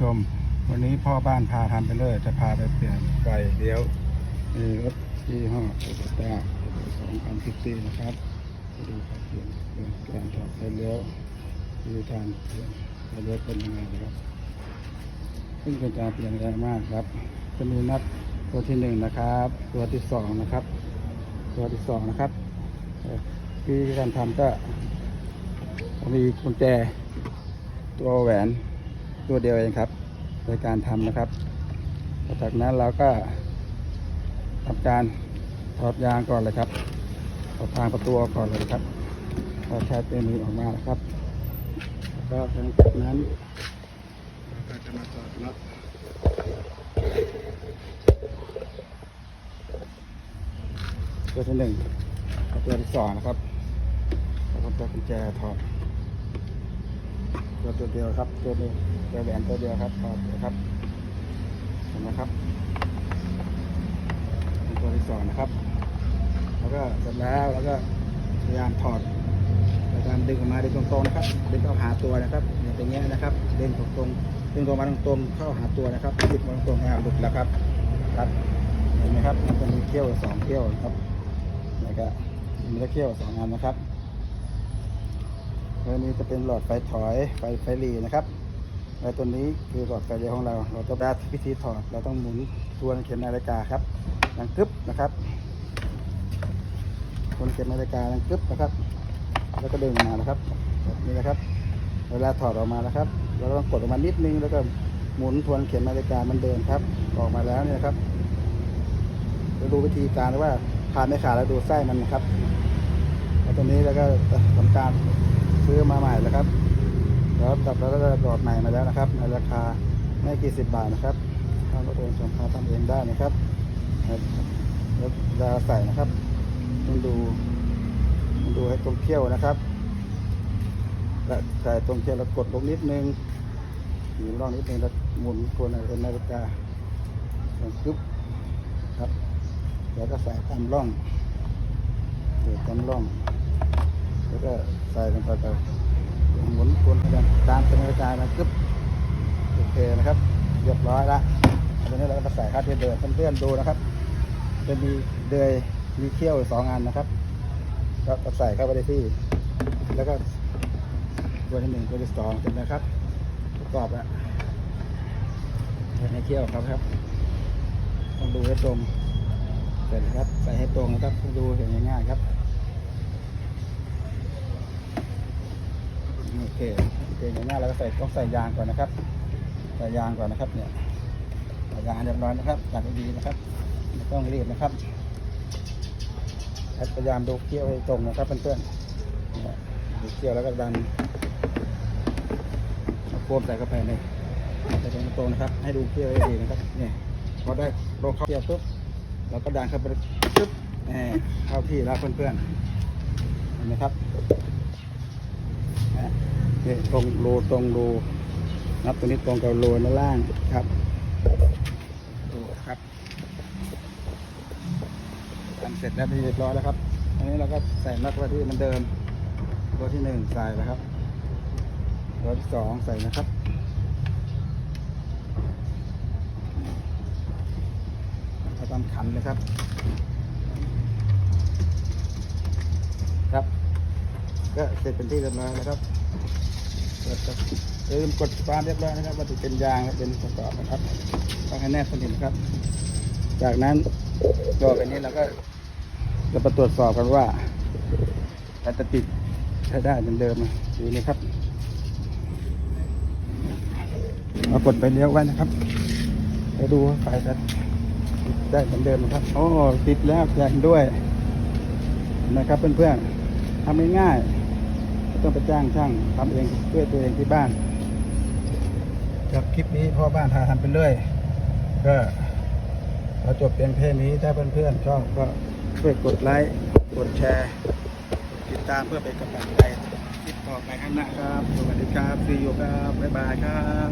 ชม วันนี้พ่อบ้านพาทำไปเลย จะพาไปเปลี่ยนไฟเลี้ยวมีรถยี่ห้อโตโยต้าสองพันสิบสี่นะครับไปดูครับเปลี่ยนเปลี่ยนการถอดไฟเลี้ยวดูทางเปลี่ยนไฟเลี้ยวเป็นยังไงนะครับซึ่งเป็นการเปลี่ยนแรงมากครับ จะมีนัดตัวที่หนึ่งนะครับ ตัวที่สองนะครับ ตัวที่สองนะครับเอ่การทำก็มีกุญแจตัวแหวน ตัวเดียวเองครับ ในการทำนะครับจากนั้นเราก็ทำการถอดยางก่อนเลยครับถอดทางประตูก่อนเลยครับถอดแคปเป็นมือออกมานะครับแล้วก็หลังจากนั้นเราก็จะมาถอดน็อตตัวที่หนึ่งตัวที่สองนะครับแล้วก็ตัวกุญแจถอด ตัวตัวเดียวครับ ตัวนี้ตัวแหวนตัวเดียวครับถอครับเห็นไหมครับตัวที่สองนะครับ แล้วก็เสร็จแล้วแล้วก็พยายามถอดพยายามดึงออกมาดึงตรงๆนะครับดึงเข้าหาตัวนะครับอย่างเงี้ยนะครับดึงตรงๆดึงตรงมาตรงๆเข้าหาตัวนะครับหยิบมาตรงๆอ่าหลุดแล้วครับครับเห็นไหมครับมันจะมีเขี้ยวสองเขี้ยวครับแล้วก็มีเขี้ยวสองอันนะครับ ตัวนี้จะเป็นหลอดไฟถอยไฟไฟหลีนะครับและตัวนี้คือหลอดไฟเลี้ยวของเรา เราจะได้วิธีถอด เราต้องหมุนทวนเข็มนาฬิกาครับดังกึ๊บนะครับทวนเข็มนาฬิกาดังกึ๊บนะครับ แล้วก็ดึงออกมานะครับแบบนี้นะครับ เวลาถอดออกมานะครับ เราต้องกดออกมานิดนึงแล้วก็หมุนทวนเข็มนาฬิกามันเดินครับ ออกมาแล้วเนี่ยครับเราดูวิธีการว่าขาดไม่ขาดแล้วดูไส้มันนะครับแล้วตัวนี้แล้วก็ทำการ ซื้อมาใหม่แล้วครับแล้วตัดแล้วก็ดอดใหม่มาแล้วนะครับ ในราคาไม่กี่สิบบาทนะครับทางรถเองสามาทำเองได้นะครับแล้วเวลาใส่นะครับต้องดูต้องดูให้ตรงเขี้ยวนะครับและใส่ตรงเขี้ยวแล้วกดลงนิดนึงหมุนร่องนิดนึงแล้วหมุนกวนเป็นนาฬิกาลงปึ๊บครับแล้วก็ใส่ตามร่องเดี๋ยวตามร่อง แล้วก็ใส่ลงไปไปหมุนวนไปตามเป็นกระจายมากึ๊บโอเคนะครับเรียบร้อยละอันนี้เราก็ใส่คาดเทียนเดินเพื่อนๆดูนะครับ จะมีเดยมีเขี้ยวสองอันนะครับก็ใส่เข้าไปในที่ แล้วก็ตัวที่หนึ่งตัวที่สองเสร็จนะครับประกอบแล้วใส่ในเขี้ยวครับครับต้องดูให้ตรงเสร็จนะครับใส่ให้ตรงนะครับดูเห็นง่ายๆครับ โอ เคโอเคอย่างนี้เราก็ใส่ต้องใส่ยางก่อนนะครับ ใส่ยางก่อนนะครับเนี่ยใส่ยางเรียบร้อยนะครับจัดให้ดีนะครับไม่ต้องรีบนะครับพยายามดูเกี้ยวให้ตรงนะครับเพื่อนๆดูเกี้ยวแล้วก็ดันโฟมใส่เข้าไปในใส่ตรงตรงๆนะครับ ให้ดูเกี้ยวให้ดีนะครับเนี่ยพอได้ลงเข้าเกี้ยวปุ๊บเราก็ดันเข้าไปปุ๊บแหมเข้าที่แล้วเพื่อนๆเห็นไหมครับ นี่ตรงรูตรงรูนับตัวนี้ตรงกับรูด้านล่างครับดูครับทำเสร็จแล้วเรียบร้อยแล้วครับ อันนี้เราก็ใส่น็อตไว้ที่เหมันเดิมตัวที่หนึ่งใส่แล้วครับตัวที่สองใส่นะครับเราทำขันเลยครับ ครับ ก็เสร็จเป็นที่เรียบร้อยแล้วครับ ลืมกดฟ้าเรียบร้อยนะครับว่าจะเป็นยางและเป็นประกอบนะครับต้องให้แนบสนิทนะครับ จากนั้นตัวแบบนี้เราก็จะมาตรวจสอบกันว่าการจะติดใช้ได้เหมือนเดิมไหมดูนะครับมากดไปเลี้ยวไว้นะครับไปดูว่าไฟจะได้เหมือนเดิมนะครับโอ้ติดแล้วแจ้งด้วยนะครับเพื่อนๆทำง่ายๆ ต้องไปจ้างช่างทำเองด้วยตัวเองที่บ้านครับคลิปนี้พ่อบ้านพาทำไปเรื่อย ก็ขอจบเพียงแค่นี้ถ้าเพื่อนๆชอบก็ช่วยกดไลค์กดแชร์ ติดตามเพื่อเป็นกำลังใจคลิปต่อไปข้างหน้าครับ สวัสดีครับซีอูครับ บ๊ายบายครับ